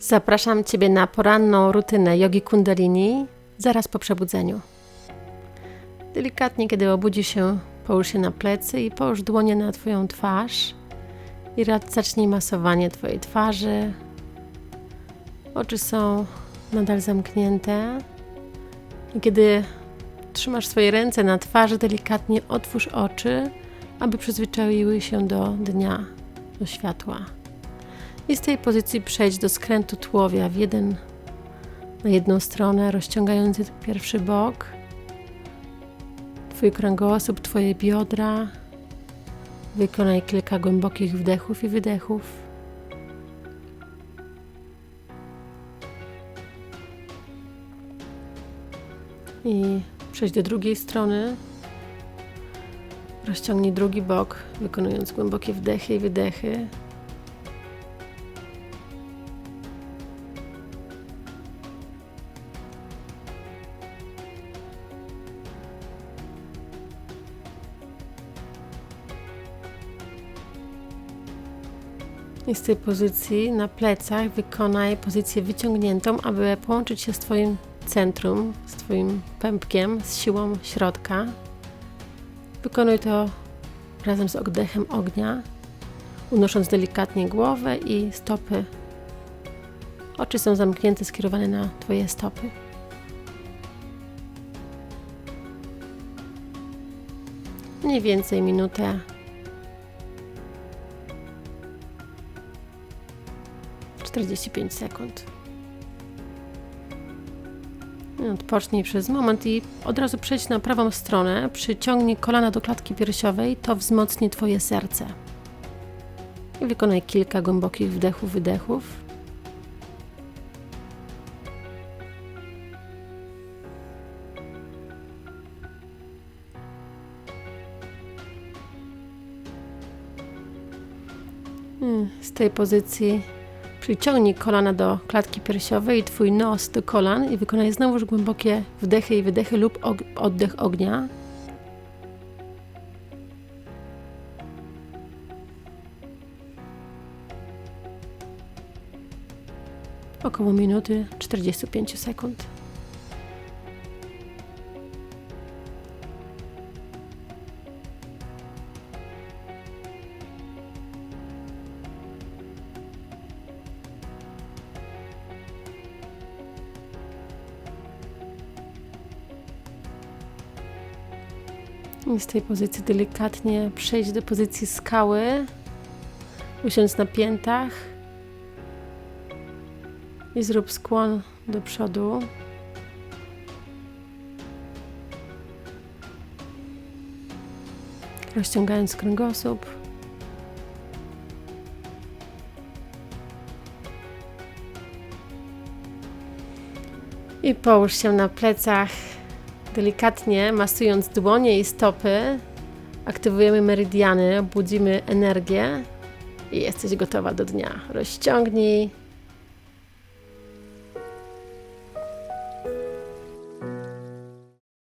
Zapraszam Ciebie na poranną rutynę jogi kundalini zaraz po przebudzeniu. Delikatnie, kiedy obudzisz się, połóż się na plecy i połóż dłonie na Twoją twarz i zacznij masowanie Twojej twarzy. Oczy są nadal zamknięte i kiedy trzymasz swoje ręce na twarzy, delikatnie otwórz oczy, aby przyzwyczaiły się do dnia, do światła. I z tej pozycji przejdź do skrętu tułowia w jeden, na jedną stronę, rozciągający pierwszy bok, Twój kręgosłup, Twoje biodra. Wykonaj kilka głębokich wdechów i wydechów. I przejdź do drugiej strony. Rozciągnij drugi bok, wykonując głębokie wdechy i wydechy. I z tej pozycji na plecach wykonaj pozycję wyciągniętą, aby połączyć się z Twoim centrum, z Twoim pępkiem, z siłą środka. Wykonuj to razem z oddechem ognia, unosząc delikatnie głowę i stopy. Oczy są zamknięte, skierowane na Twoje stopy. Mniej więcej minutę 45 sekund. Odpocznij przez moment i od razu przejdź na prawą stronę. Przyciągnij kolana do klatki piersiowej, to wzmocni Twoje serce. I wykonaj kilka głębokich wdechów, wydechów. Z tej pozycji Przyciągnij kolana do klatki piersiowej i twój nos do kolan i wykonaj znowuż głębokie wdechy i wydechy lub oddech ognia. Około minuty 45 sekund. I z tej pozycji delikatnie przejść do pozycji skały, usiądź na piętach i zrób skłon do przodu. Rozciągając kręgosłup. I połóż się na plecach Delikatnie masując dłonie i stopy, aktywujemy meridiany, budzimy energię i jesteś gotowa do dnia. Rozciągnij